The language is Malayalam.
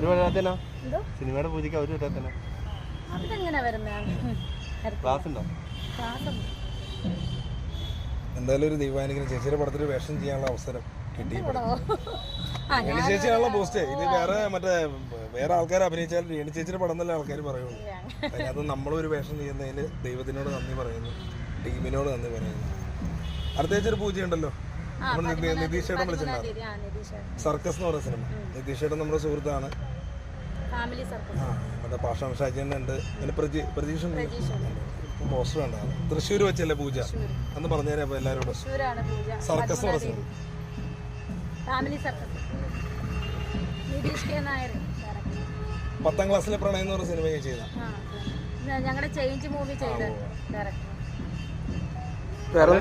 ഒരു വരാത്തേനാ സിനിമയുടെ പൂജയ്ക്ക് അവർ വരാത്തേനാ ക്ലാസ് ഉണ്ടോ എന്തായാലും ഒരു ദൈവാനുഗ്രഹം ചേച്ചിയുടെ പടത്തിൽ വേഷം ചെയ്യാനുള്ള അവസരം കിട്ടി രേണു ചേച്ചിയാണല്ലോ പോസ്റ്റ്. ഇത് വേറെ മറ്റേ വേറെ ആൾക്കാർ അഭിനയിച്ചാൽ രേണി ചേച്ചിയുടെ പടം തന്നെ ആൾക്കാർ പറയുള്ളൂ. അതിനകത്ത് നമ്മളൊരു വേഷം ചെയ്യുന്നതിന് ദൈവത്തിനോട് നന്ദി പറയുന്നു. ടീമിനോട് നന്ദി പറയുന്നു. അടുത്ത ആഴ്ച ഒരു പൂജയുണ്ടല്ലോ. നിതീഷേട്ടൻ വിളിച്ചിട്ടുണ്ടായിരുന്നു സർക്കസ് എന്ന് പറയുന്ന സിനിമ. നിതീഷേട്ടൻ നമ്മുടെ സുഹൃത്താണ്. ആ മറ്റേ പാഷാം ഷാജൻ ഉണ്ട്. പിന്നെ പ്രജി പോസ്റ്റർ തൃശ്ശൂർ വെച്ചല്ലേ പൂജ? എന്ന് പറഞ്ഞുതരാം തൃശ്ശൂരാണ് പൂജ. സർക്കസ് എന്ന് നിതീഷ്. പത്താം ക്ലാസ്സിലെ പ്രണയം എന്ന് പറഞ്ഞ സിനിമ ചെയ്ത ഞങ്ങളുടെ ചേഞ്ച് മൂവി ചെയ്ത ഡയറക്ടർ വേറെ